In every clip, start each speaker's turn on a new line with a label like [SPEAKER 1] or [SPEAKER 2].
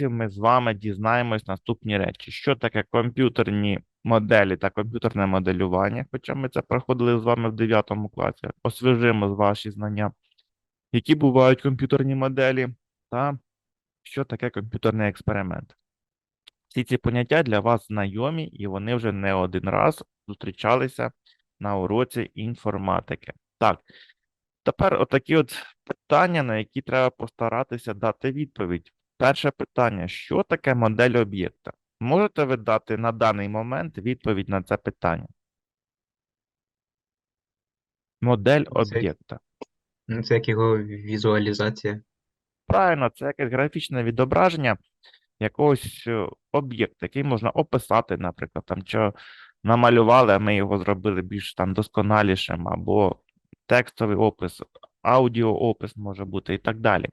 [SPEAKER 1] уроці ми з вами дізнаємось наступні речі: що таке комп'ютерні моделі та комп'ютерне моделювання, хоча ми це проходили з вами в 9 класі. Освіжимо ваші знання, які бувають комп'ютерні моделі, та що таке комп'ютерний експеримент. Всі ці поняття для вас знайомі, і вони вже не один раз зустрічалися на уроці інформатики. Так, тепер отакі от питання, на які треба постаратися дати відповідь. Перше питання: що таке модель об'єкта? Можете ви дати на даний момент відповідь на це питання? Модель об'єкта.
[SPEAKER 2] Ну, Це як його візуалізація.
[SPEAKER 1] Правильно, це якесь графічне відображення якогось е, об'єкта, який можна описати, наприклад, там що намалювали, а ми його зробили більш там досконалішим, або текстовий опис, аудіоопис може бути і так далі.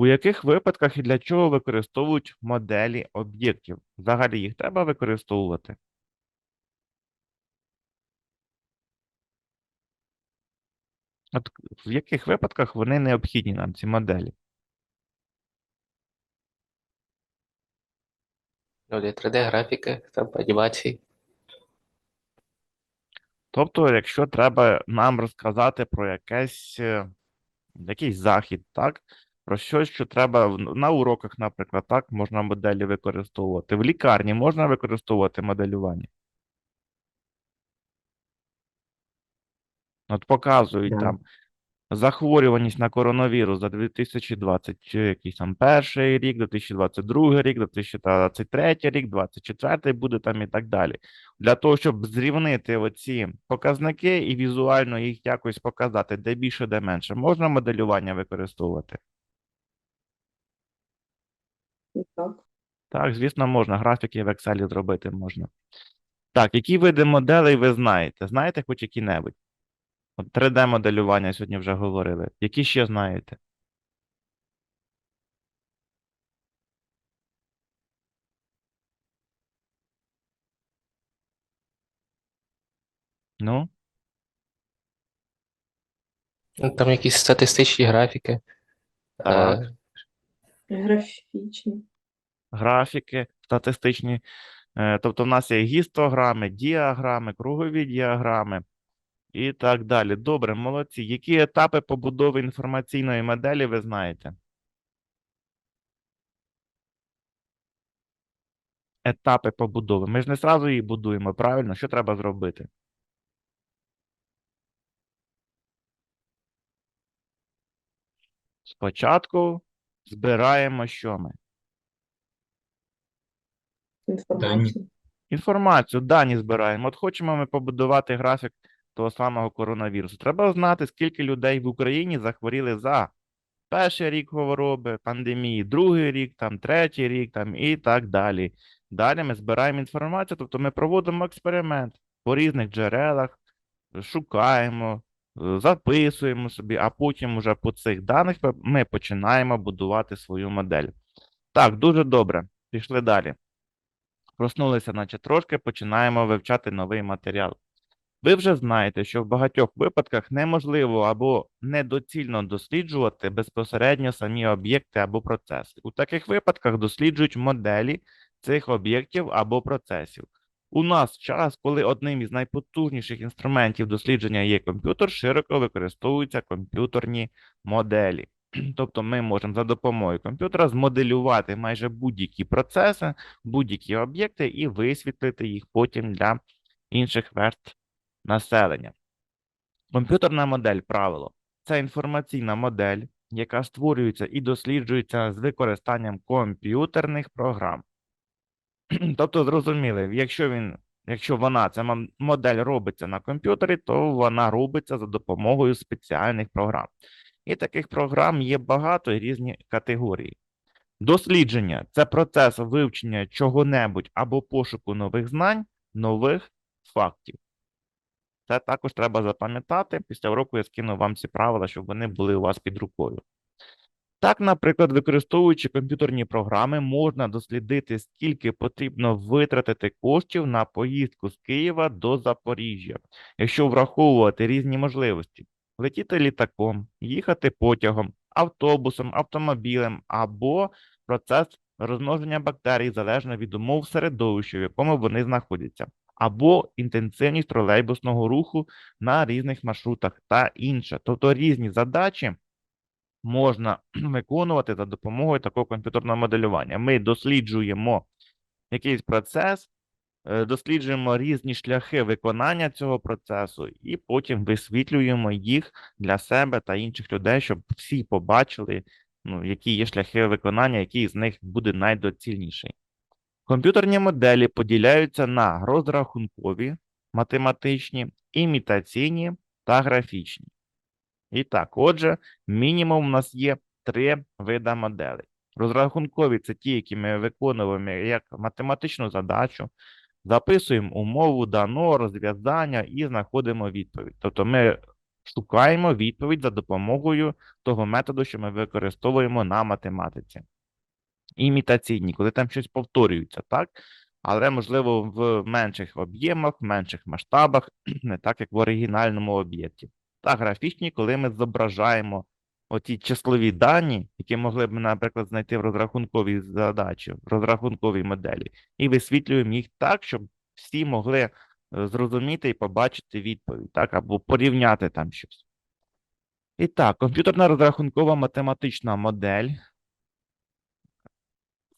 [SPEAKER 1] У яких випадках і для чого використовують моделі об'єктів? Взагалі їх треба використовувати? От в яких випадках вони необхідні нам, ці моделі?
[SPEAKER 3] Ну, для 3D-графіки, там анімації.
[SPEAKER 1] Тобто, якщо треба нам розказати про якесь, е, якийсь захід, так? Про щось, що треба на уроках, наприклад, так, можна моделі використовувати. В лікарні можна використовувати моделювання. От показують
[SPEAKER 2] Да.
[SPEAKER 1] там захворюваність на коронавірус за 2020, чи якийсь там перший рік, 2022 рік, 2023 рік, 2024 буде там і так далі. Для того, щоб зрівнити оці показники і візуально їх якось показати, де більше, де менше, можна моделювання використовувати?
[SPEAKER 4] Так.
[SPEAKER 1] Так, звісно, можна. Графіки в Excel зробити можна. Так, які види моделей ви знаєте? Знаєте хоч які-небудь? 3D-моделювання сьогодні вже говорили. Які ще знаєте? Ну,
[SPEAKER 3] Ну, Там якісь статистичні графіки.
[SPEAKER 1] Так.
[SPEAKER 3] Е,
[SPEAKER 4] Графічні.
[SPEAKER 1] Графіки статистичні. Е, Тобто в нас є гістограми, діаграми, кругові діаграми і так далі. Добре, молодці. Які етапи побудови інформаційної моделі ви знаєте? Етапи побудови. Ми ж не зразу її будуємо, правильно? Що треба зробити? Спочатку збираємо що ми?
[SPEAKER 4] Інформацію.
[SPEAKER 1] Інформацію, дані збираємо. От хочемо ми побудувати графік того самого коронавірусу. Треба знати, скільки людей в Україні захворіли за перший рік хвороби, пандемії, другий рік, там третій рік, там і так далі. Далі ми збираємо інформацію, тобто ми проводимо експеримент по різних джерелах, шукаємо, записуємо собі, а потім уже по цих даних ми починаємо будувати свою модель. Так, дуже добре. Пішли далі. Проснулися, наче трошки, починаємо вивчати новий матеріал. Ви вже знаєте, що в багатьох випадках неможливо або недоцільно досліджувати безпосередньо самі об'єкти або процеси. У таких випадках досліджують моделі цих об'єктів або процесів. У нас час, коли одним із найпотужніших інструментів дослідження є комп'ютер, широко використовуються комп'ютерні моделі. Тобто ми можемо за допомогою комп'ютера змоделювати майже будь-які процеси, будь-які об'єкти і висвітлити їх потім для інших верств населення. Комп'ютерна модель правило це інформаційна модель, яка створюється і досліджується з використанням комп'ютерних програм. Тобто, зрозуміли, якщо він, якщо вона, ця модель робиться на комп'ютері, то вона робиться за допомогою спеціальних програм. І таких програм є багато і різні категорії. Дослідження це процес вивчення чого-небудь або пошуку нових знань, нових фактів. Це також треба запам'ятати. Після уроку я скину вам ці правила, щоб вони були у вас під рукою. Так, наприклад, використовуючи комп'ютерні програми, можна дослідити, скільки потрібно витратити коштів на поїздку з Києва до Запоріжжя, якщо враховувати різні можливості: летіти літаком, їхати потягом, автобусом, автомобілем або процес розмноження бактерій залежно від умов середовища, в якому вони знаходяться, або інтенсивність тролейбусного руху на різних маршрутах та інше. Тобто різні задачі можна виконувати за допомогою такого комп'ютерного моделювання. Ми досліджуємо якийсь процес, досліджуємо різні шляхи виконання цього процесу, і потім висвітлюємо їх для себе та інших людей, щоб всі побачили, ну, які є шляхи виконання, який з них буде найдоцільніший. Комп'ютерні моделі поділяються на розрахункові, математичні, імітаційні та графічні. І так, отже, мінімум у нас є три вида моделей. Розрахункові це ті, які ми виконуємо як математичну задачу, записуємо умову даного розв'язання і знаходимо відповідь. Тобто ми шукаємо відповідь за допомогою того методу, що ми використовуємо на математиці. Імітаційні, коли там щось повторюється, так? Але, можливо, в менших об'ємах, в менших масштабах, не так, як в оригінальному об'єкті. Та графічні, коли ми зображаємо оті числові дані, які могли б, наприклад, знайти в розрахунковій задачі, в розрахунковій моделі, і висвітлюємо їх так, щоб всі могли е, зрозуміти і побачити відповідь, так, або порівняти там щось. І так, комп'ютерна розрахункова математична модель.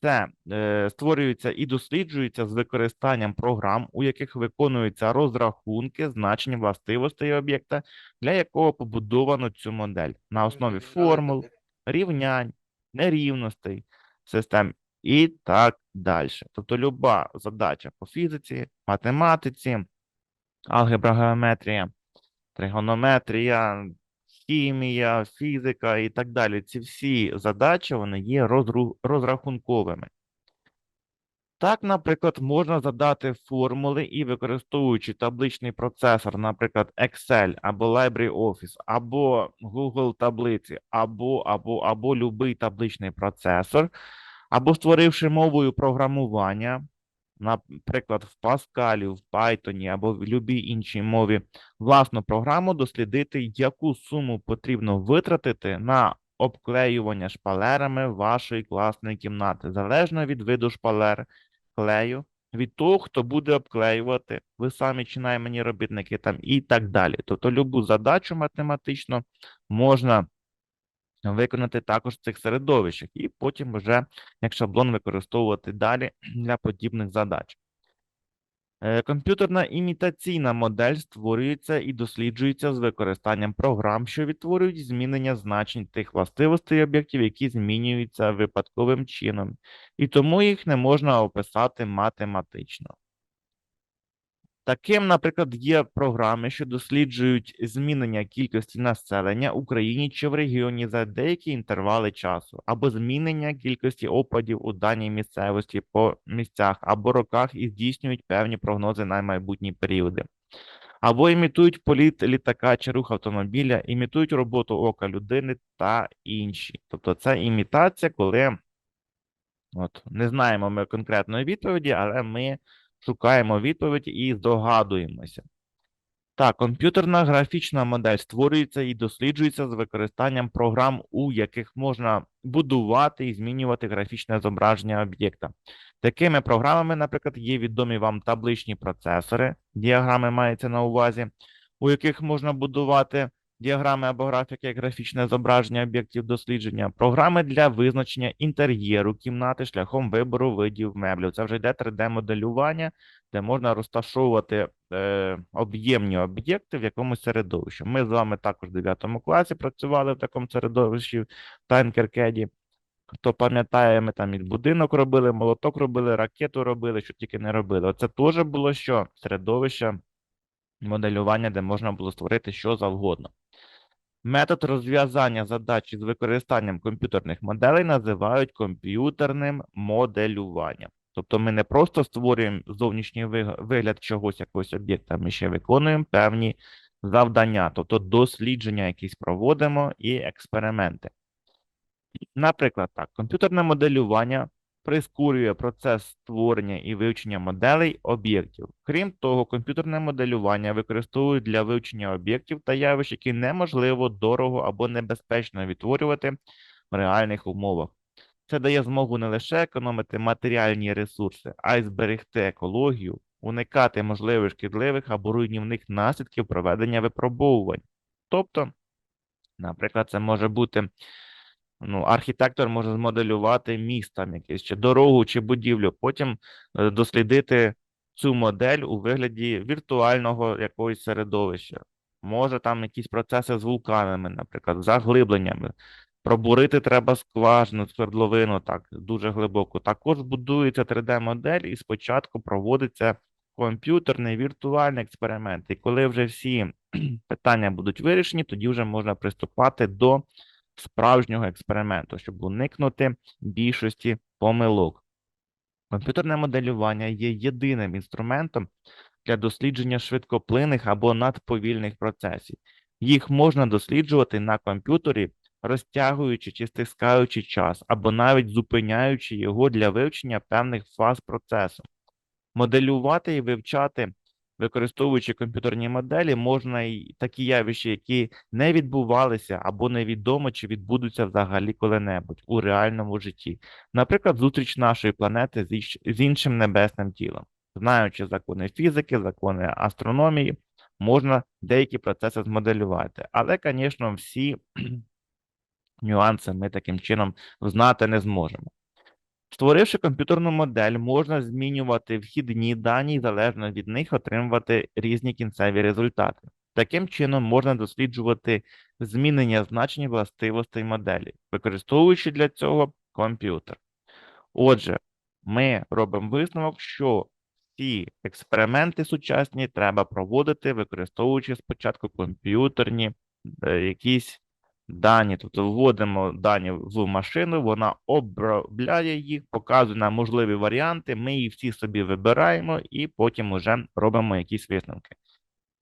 [SPEAKER 1] Це е, створюється і досліджується з використанням програм, у яких виконуються розрахунки значень властивостей об'єкта, для якого побудовано цю модель. На основі формул, рівнянь, нерівностей, систем і так далі. Тобто люба задача по фізиці, математиці, алгебра, геометрія, тригонометрія, хімія, фізика і так далі. Ці всі задачі вони є розрахунковими. Так, наприклад, можна задати формули і використовуючи табличний процесор, наприклад, Excel або LibreOffice, або Google таблиці, або, або, або любий табличний процесор, або створивши мовою програмування, наприклад, в Pascal, в Python або в будь-якій іншій мові, власну програму дослідити, яку суму потрібно витратити на обклеювання шпалерами вашої класної кімнати, залежно від виду шпалер, клею, від того, хто буде обклеювати, ви самі чи наймані робітники там і так далі. Тобто любу задачу математично можна виконати також в цих середовищах, і потім вже як шаблон використовувати далі для подібних задач. Е, Комп'ютерна імітаційна модель створюється і досліджується з використанням програм, що відтворюють змінення значень тих властивостей об'єктів, які змінюються випадковим чином, і тому їх не можна описати математично. Таким, наприклад, є програми, що досліджують змінення кількості населення в Україні чи в регіоні за деякі інтервали часу, або змінення кількості опадів у даній місцевості по місцях або роках і здійснюють певні прогнози на майбутні періоди. Або імітують політ літака чи рух автомобіля, імітують роботу ока людини та інші. Тобто це імітація, коли от, не знаємо ми конкретної відповіді, але ми шукаємо відповідь і здогадуємося. Так, комп'ютерна графічна модель створюється і досліджується з використанням програм, у яких можна будувати і змінювати графічне зображення об'єкта. Такими програмами, наприклад, є відомі вам табличні процесори, діаграми мається на увазі, у яких можна будувати діаграми або графіки як графічне зображення об'єктів дослідження, програми для визначення інтер'єру кімнати шляхом вибору видів меблів. Це вже йде 3D-моделювання, де можна розташовувати е, об'ємні об'єкти в якомусь середовищі. Ми з вами також в 9 класі працювали в такому середовищі в Тайнкеркеді. Хто пам'ятає, ми там і будинок робили, молоток робили, ракету робили, що тільки не робили. Оце теж було що? Середовище моделювання, де можна було створити що завгодно. Метод розв'язання задач з використанням комп'ютерних моделей називають комп'ютерним моделюванням. Тобто ми не просто створюємо зовнішній вигляд чогось якогось об'єкта, ми ще виконуємо певні завдання, тобто дослідження якісь проводимо і експерименти. Наприклад, так, комп'ютерне моделювання прискорює процес створення і вивчення моделей об'єктів. Крім того, комп'ютерне моделювання використовують для вивчення об'єктів та явищ, які неможливо дорого або небезпечно відтворювати в реальних умовах. Це дає змогу не лише економити матеріальні ресурси, а й зберегти екологію, уникати можливих шкідливих або руйнівних наслідків проведення випробовувань. Тобто, наприклад, це може бути ну, архітектор може змоделювати міст там якийсь, чи дорогу, чи будівлю, потім е, дослідити цю модель у вигляді віртуального якогось середовища. Може там якісь процеси з вулканами, наприклад, заглибленнями. Пробурити треба скважину, свердловину так дуже глибоко. Також будується 3D-модель і спочатку проводиться комп'ютерний віртуальний експеримент. І коли вже всі питання будуть вирішені, тоді вже можна приступати до справжнього експерименту, щоб уникнути більшості помилок. Комп'ютерне моделювання є єдиним інструментом для дослідження швидкоплинних або надповільних процесів. Їх можна досліджувати на комп'ютері, розтягуючи чи стискаючи час, або навіть зупиняючи його для вивчення певних фаз процесу. Моделювати і вивчати, використовуючи комп'ютерні моделі, можна і такі явища, які не відбувалися або невідомо, чи відбудуться взагалі коли-небудь у реальному житті. Наприклад, зустріч нашої планети з іншим небесним тілом. Знаючи закони фізики, закони астрономії, можна деякі процеси змоделювати. Але, звісно, всі нюанси ми таким чином знати не зможемо. Створивши комп'ютерну модель, можна змінювати вхідні дані і залежно від них отримувати різні кінцеві результати. Таким чином можна досліджувати змінення значень властивостей моделі, використовуючи для цього комп'ютер. Отже, ми робимо висновок, що всі експерименти сучасні треба проводити, використовуючи спочатку комп'ютерні е, якісь дані, тобто вводимо дані в машину, вона обробляє їх, показує нам можливі варіанти, ми їх всі собі вибираємо і потім вже робимо якісь висновки.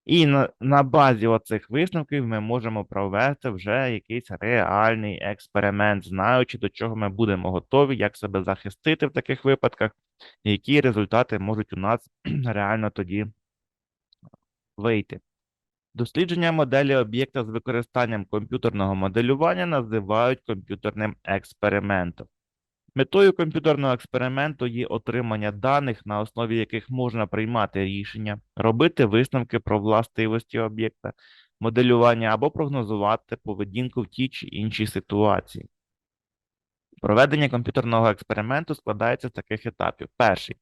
[SPEAKER 1] І на, на базі оцих висновків ми можемо провести вже якийсь реальний експеримент, знаючи, до чого ми будемо готові, як себе захистити в таких випадках, які результати можуть у нас реально тоді вийти. Дослідження моделі об'єкта з використанням комп'ютерного моделювання називають комп'ютерним експериментом. Метою комп'ютерного експерименту є отримання даних, на основі яких можна приймати рішення, робити висновки про властивості об'єкта, моделювання або прогнозувати поведінку в тій чи іншій ситуації. Проведення комп'ютерного експерименту складається з таких етапів. Перший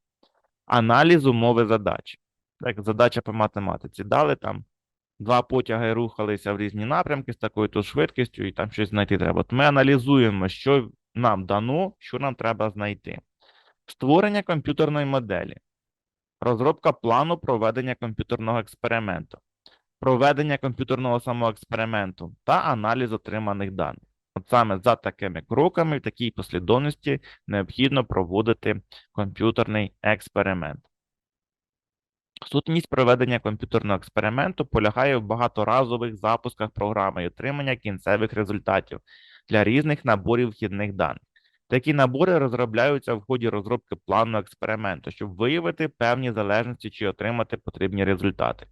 [SPEAKER 1] аналіз умови задачі. Так, задача по математиці. Дали там два потяги рухалися в різні напрямки з такою то швидкістю, і там щось знайти треба. От ми аналізуємо, що нам дано, що нам треба знайти. Створення комп'ютерної моделі, розробка плану проведення комп'ютерного експерименту, проведення комп'ютерного самоексперименту та аналіз отриманих даних. От саме за такими кроками, в такій послідовності необхідно проводити комп'ютерний експеримент. Сутність проведення комп'ютерного експерименту полягає в багаторазових запусках програми і отримання кінцевих результатів для різних наборів вхідних даних. Такі набори розробляються в ході розробки плану експерименту, щоб виявити певні залежності чи отримати потрібні результати.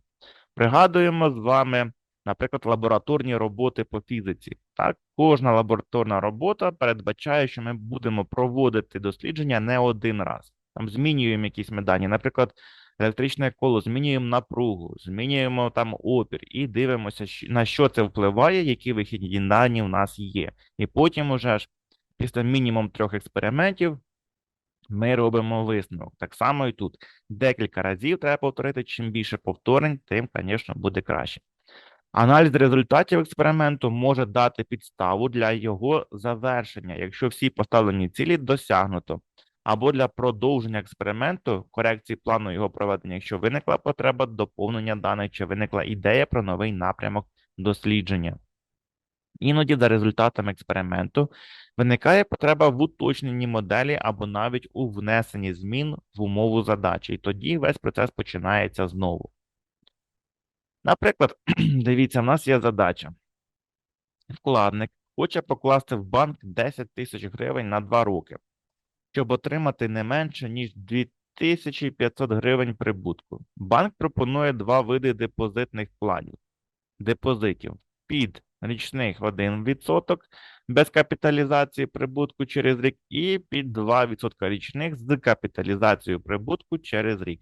[SPEAKER 1] Пригадуємо з вами, наприклад, лабораторні роботи по фізиці. Так, кожна лабораторна робота передбачає, що ми будемо проводити дослідження не один раз. Там змінюємо якісь дані, наприклад, електричне коло, змінюємо напругу, змінюємо там опір і дивимося, на що це впливає, які вихідні дані в нас є. І потім уже ж після мінімум трьох експериментів ми робимо висновок. Так само і тут. Декілька разів треба повторити. Чим більше повторень, тим, звісно, буде краще. Аналіз результатів експерименту може дати підставу для його завершення, якщо всі поставлені цілі досягнуто, або для продовження експерименту, корекції плану його проведення, якщо виникла потреба доповнення даних чи виникла ідея про новий напрямок дослідження. Іноді за результатами експерименту виникає потреба в уточненні моделі або навіть у внесенні змін в умову задачі, і тоді весь процес починається знову. Наприклад, дивіться, в нас є задача. Вкладник хоче покласти в банк 10 тисяч гривень на 2 роки, щоб отримати не менше, ніж 2500 гривень прибутку. Банк пропонує два види депозитних планів. Депозитів під річних 1% без капіталізації прибутку через рік і під 2% річних з капіталізацією прибутку через рік,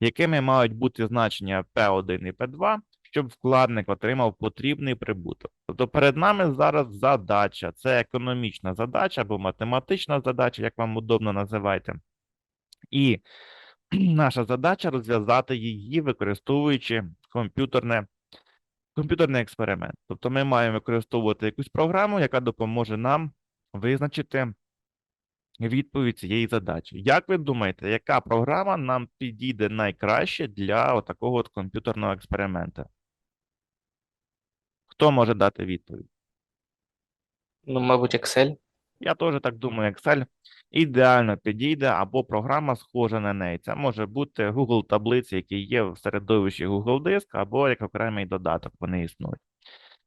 [SPEAKER 1] якими мають бути значення P1 і P2, щоб вкладник отримав потрібний прибуток. Тобто перед нами зараз задача, це економічна задача або математична задача, як вам удобно називайте. І наша задача розв'язати її, використовуючи комп'ютерне, комп'ютерний експеримент. Тобто ми маємо використовувати якусь програму, яка допоможе нам визначити відповідь цієї задачі. Як ви думаєте, яка програма нам підійде найкраще для такого комп'ютерного експерименту? Хто може дати відповідь?
[SPEAKER 3] Ну, мабуть, Excel.
[SPEAKER 1] Я теж так думаю, Excel ідеально підійде або програма схожа на неї. Це може бути Google таблиці, які є в середовищі Google Диск, або як окремий додаток вони існують.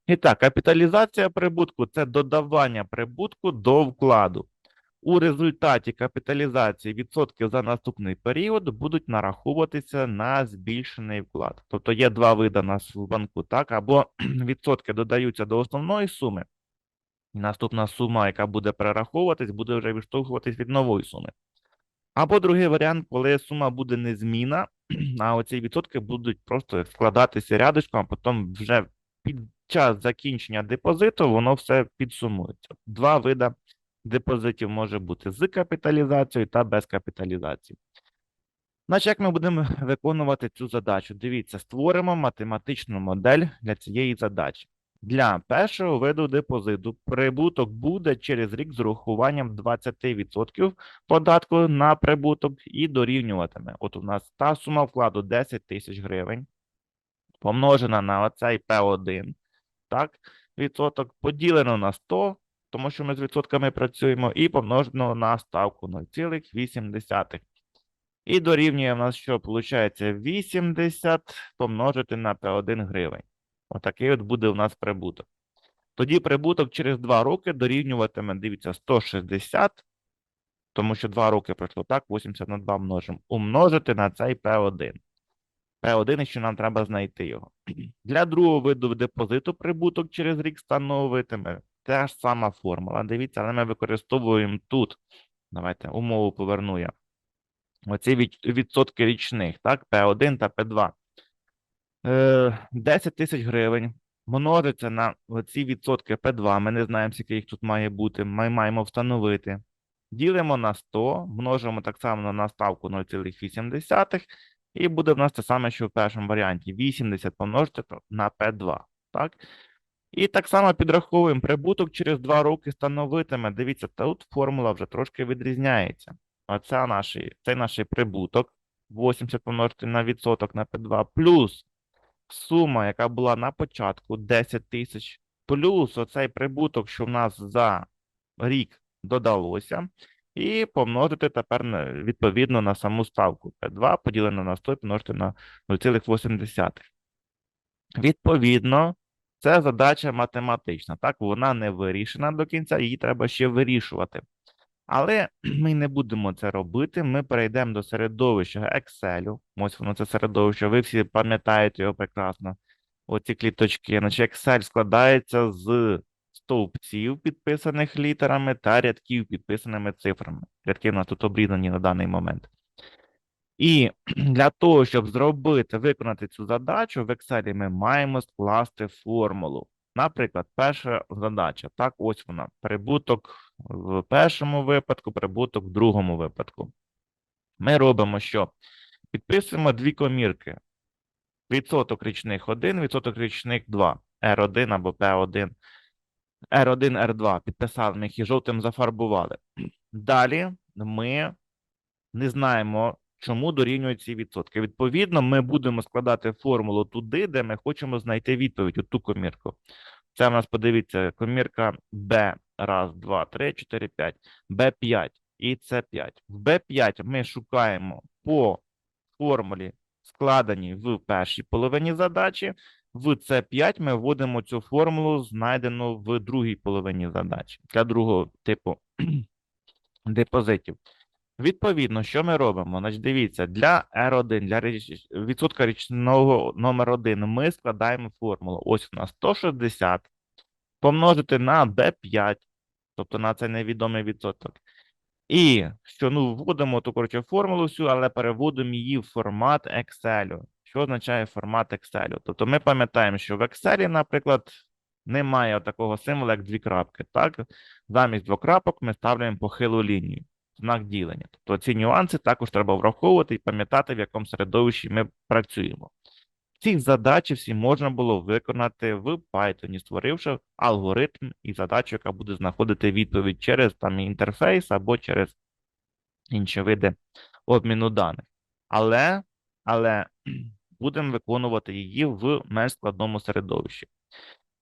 [SPEAKER 1] І так, капіталізація прибутку це додавання прибутку до вкладу. У результаті капіталізації відсотки за наступний період будуть нараховуватися на збільшений вклад. Тобто є два види нас в банку, так? Або відсотки додаються до основної суми, і наступна сума, яка буде перераховуватись, буде вже відштовхуватись від нової суми. Або другий варіант, коли сума буде незмінна, а оці відсотки будуть просто складатися рядочком, а потім вже під час закінчення депозиту воно все підсумується. Два види депозитів може бути з капіталізацією та без капіталізації. Значить, як ми будемо виконувати цю задачу? Дивіться, створимо математичну модель для цієї задачі. Для першого виду депозиту прибуток буде через рік з урахуванням 20% податку на прибуток і дорівнюватиме. От у нас та сума вкладу 10 тисяч гривень, помножена на оцей P1, так, відсоток, поділено на 100, тому що ми з відсотками працюємо, і помножено на ставку 0,8. І дорівнює в нас що? Виходить 80 помножити на P1 гривень. Отакий от буде у нас прибуток. Тоді прибуток через 2 роки дорівнюватиме, дивіться, 160, тому що 2 роки пройшло так, 80 на 2 множимо. Умножити на цей P1. P1, що нам треба знайти його. Для другого виду депозиту прибуток через рік становитиме та ж сама формула. Дивіться, але ми використовуємо тут. Давайте умову поверну я. Оці відсотки річних, так, P1 та P2. Е, 10 тисяч гривень множиться на ці відсотки P2. Ми не знаємо, скільки їх тут має бути. Ми маємо встановити. Ділимо на 100, множимо так само на ставку 0,8. І буде в нас те саме, що в першому варіанті. 80 помножити на P2. Так? І так само підраховуємо прибуток через 2 роки становитиме. Дивіться, тут формула вже трошки відрізняється. Оце наш, це наш прибуток. 80 помножити на відсоток на P2 плюс сума, яка була на початку 10 тисяч, плюс оцей прибуток, що в нас за рік додалося, і помножити тепер відповідно на саму ставку P2 поділено на 100 і помножити на 0,8. Відповідно, це задача математична. Так, вона не вирішена до кінця, її треба ще вирішувати. Але ми не будемо це робити. Ми перейдемо до середовища Excel. Ось воно це середовище. Ви всі пам'ятаєте його прекрасно. Оці кліточки. Значить, Excel складається з стовпців, підписаних літерами, та рядків, підписаними цифрами. Рядки у нас тут обрізані на даний момент. І для того, щоб зробити, виконати цю задачу, в Excel ми маємо скласти формулу. Наприклад, перша задача. Так, ось вона. Прибуток в першому випадку, прибуток в другому випадку. Ми робимо що? Підписуємо дві комірки. Відсоток річних 1, відсоток річних 2. R1 або P1. R1, R2. Підписали, ми їх і жовтим зафарбували. Далі ми не знаємо, чому дорівнюють ці відсотки. Відповідно, ми будемо складати формулу туди, де ми хочемо знайти відповідь, у ту комірку. Це в нас, подивіться, комірка B. Раз, два, три, чотири, п'ять. B5 і C5. В B5 ми шукаємо по формулі, складеній в першій половині задачі. В C5 ми вводимо цю формулу, знайдену в другій половині задачі для другого типу депозитів. Відповідно, що ми робимо? Значить, дивіться, для R1, для відсотка річного номер 1 ми складаємо формулу. Ось у нас 160 помножити на d5, тобто на цей невідомий відсоток. І що ну вводимо ту коротше формулу всю, але переводимо її в формат Excel. Що означає формат Excel? Тобто ми пам'ятаємо, що в Excel, наприклад, немає такого символу, як дві крапки. Так? Замість двох крапок ми ставляємо похилу лінію, знак ділення. Тобто ці нюанси також треба враховувати і пам'ятати, в якому середовищі ми працюємо. Ці задачі всі можна було виконати в Python, створивши алгоритм і задачу, яка буде знаходити відповідь через там інтерфейс або через інші види обміну даних. Але, але будемо виконувати її в менш складному середовищі.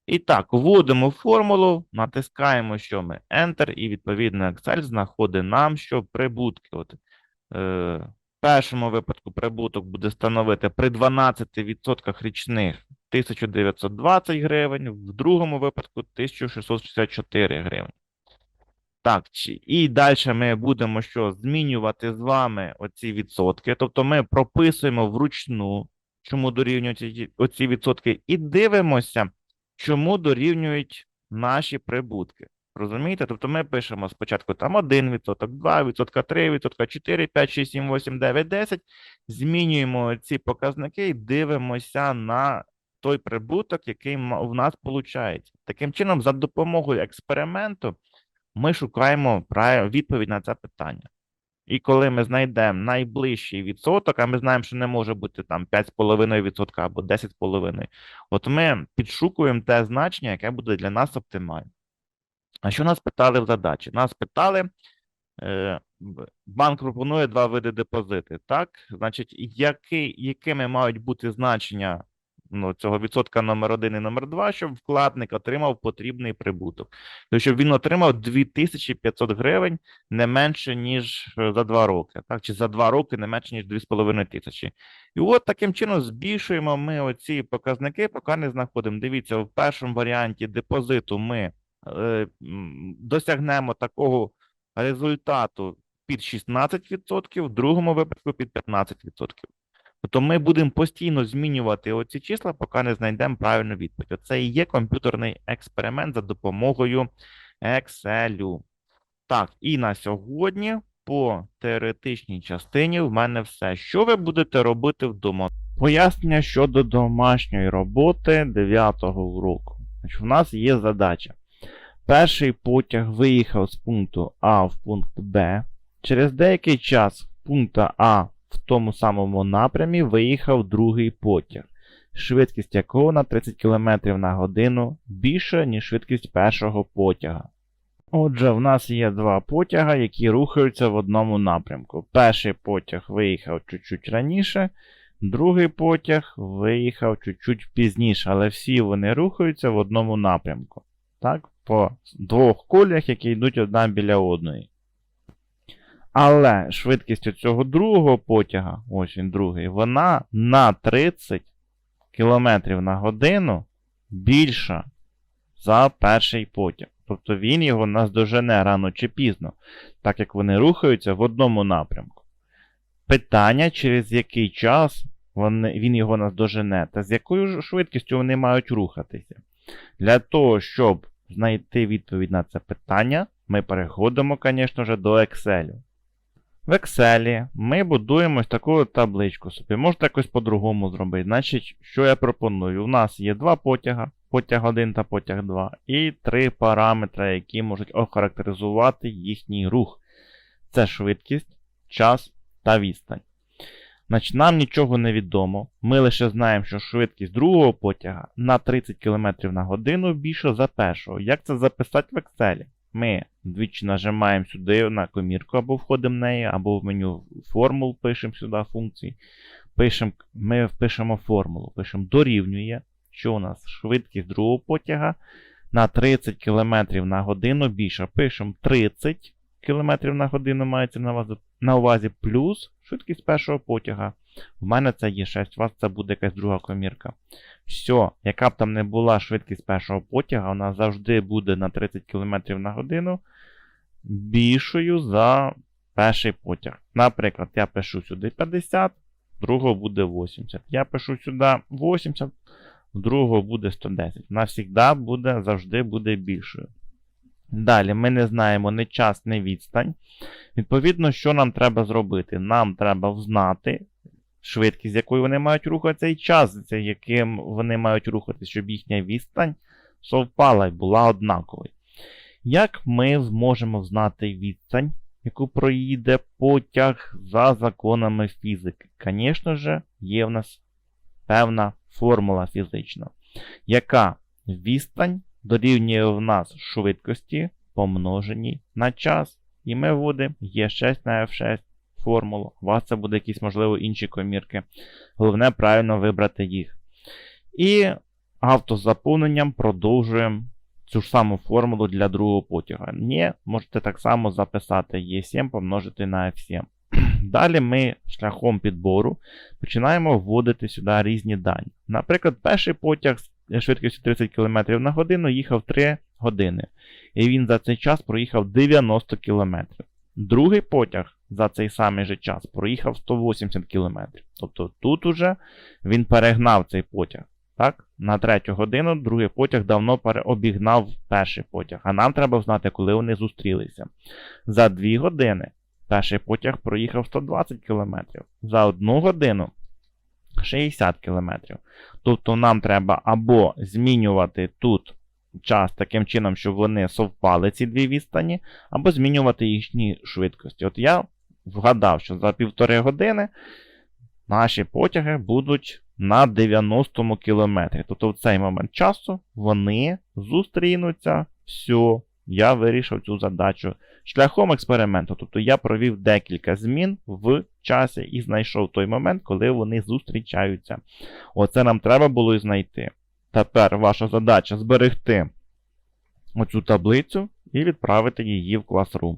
[SPEAKER 1] І так, вводимо формулу, натискаємо, що ми Enter, і відповідно Excel знаходить нам, що прибутки. От, е, в першому випадку прибуток буде становити при 12% річних 1920 гривень, в другому випадку 1664 гривень. Так, і далі ми будемо що змінювати з вами оці відсотки. Тобто ми прописуємо вручну, чому дорівнюють оці відсотки, і дивимося, чому дорівнюють наші прибутки. Розумієте? Тобто ми пишемо спочатку там 1%, 2%, 3%, 4, 5, 6, 7, 8, 9, 10. Змінюємо ці показники і дивимося на той прибуток, який в нас виходить. Таким чином, за допомогою експерименту ми шукаємо відповідь на це питання. І коли ми знайдемо найближчий відсоток, а ми знаємо, що не може бути там 5,5% або 10,5%, от ми підшукуємо те значення, яке буде для нас оптимальним. А що нас питали в задачі? Нас питали, е, банк пропонує два види депозити, так? Значить, які, якими мають бути значення ну, цього відсотка номер 1 і номер 2, щоб вкладник отримав потрібний прибуток. Тобто, щоб він отримав 2500 гривень не менше, ніж е, за 2 роки, так? Чи за 2 роки не менше, ніж 2500 тисячі. І от таким чином збільшуємо ми оці показники, поки не знаходимо. Дивіться, в першому варіанті депозиту ми е, досягнемо такого результату під 16%, в другому випадку під 15%. Тобто ми будемо постійно змінювати оці числа, поки не знайдемо правильну відповідь. Оце і є комп'ютерний експеримент за допомогою Excel. Так, і на сьогодні по теоретичній частині в мене все. Що ви будете робити вдома? Пояснення щодо домашньої роботи 9 уроку. Значить, у нас є задача. Перший потяг виїхав з пункту А в пункт Б. Через деякий час з пункту А в тому самому напрямі виїхав другий потяг, швидкість якого на 30 км на годину більша, ніж швидкість першого потяга. Отже, в нас є два потяга, які рухаються в одному напрямку. Перший потяг виїхав чуть-чуть раніше, другий потяг виїхав чуть-чуть пізніше, але всі вони рухаються в одному напрямку. Так, по двох коліях, які йдуть одна біля одної. Але швидкість цього другого потяга, ось він другий, вона на 30 км на годину більша за перший потяг. Тобто він його наздожене рано чи пізно, так як вони рухаються в одному напрямку. Питання, через який час він його наздожене, та з якою швидкістю вони мають рухатися. Для того, щоб знайти відповідь на це питання, ми переходимо, звісно до Excel. В Excel ми будуємо ось таку табличку собі. Можете якось по-другому зробити. Значить, що я пропоную? У нас є два потяга, потяг 1 та потяг 2, і три параметри, які можуть охарактеризувати їхній рух. Це швидкість, час та відстань. Значить, нам нічого не відомо. Ми лише знаємо, що швидкість другого потяга на 30 км на годину більша за першого. Як це записати в Excel? Ми двічі нажимаємо сюди на комірку або входимо в неї, або в меню формул пишемо сюди функції. Пишем, ми впишемо формулу, пишемо дорівнює, що у нас швидкість другого потяга на 30 км на годину більша. Пишемо 30 км на годину мається на увазі, на увазі плюс швидкість першого потяга. В мене це є 6, у вас це буде якась друга комірка. Все, яка б там не була швидкість першого потяга, вона завжди буде на 30 км на годину більшою за перший потяг. Наприклад, я пишу сюди 50, другого буде 80. Я пишу сюди 80, в другого буде 110. Вона буде, завжди буде більшою. Далі, ми не знаємо ні час, ні відстань. Відповідно, що нам треба зробити? Нам треба взнати швидкість, з якою вони мають рухатися, і час, яким вони мають рухатися, щоб їхня відстань совпала і була однаковою. Як ми зможемо знати відстань, яку проїде потяг за законами фізики? Звісно ж, є в нас певна формула фізична, яка відстань дорівнює в нас швидкості помноженій на час. І ми вводимо Е6 на F6 формулу. У вас це буде якісь, можливо, інші комірки. Головне правильно вибрати їх. І автозаповненням продовжуємо цю ж саму формулу для другого потяга. Ні, можете так само записати Е7 помножити на F7. Далі ми шляхом підбору починаємо вводити сюди різні дані. Наприклад, перший потяг з швидкістю 30 км на годину їхав 3 години. І він за цей час проїхав 90 км. Другий потяг за цей самий же час проїхав 180 км. Тобто тут уже він перегнав цей потяг. Так? На третю годину другий потяг давно переобігнав перший потяг. А нам треба знати, коли вони зустрілися. За 2 години перший потяг проїхав 120 км. За 1 годину 60 км. Тобто нам треба або змінювати тут час таким чином, щоб вони совпали ці дві відстані, або змінювати їхні швидкості. От я вгадав, що за півтори години наші потяги будуть на 90 кілометрі. Тобто в цей момент часу вони зустрінуться. Все, я вирішив цю задачу шляхом експерименту. Тобто я провів декілька змін в часі і знайшов той момент, коли вони зустрічаються. Оце нам треба було і знайти. Тепер ваша задача зберегти оцю таблицю і відправити її в Classroom.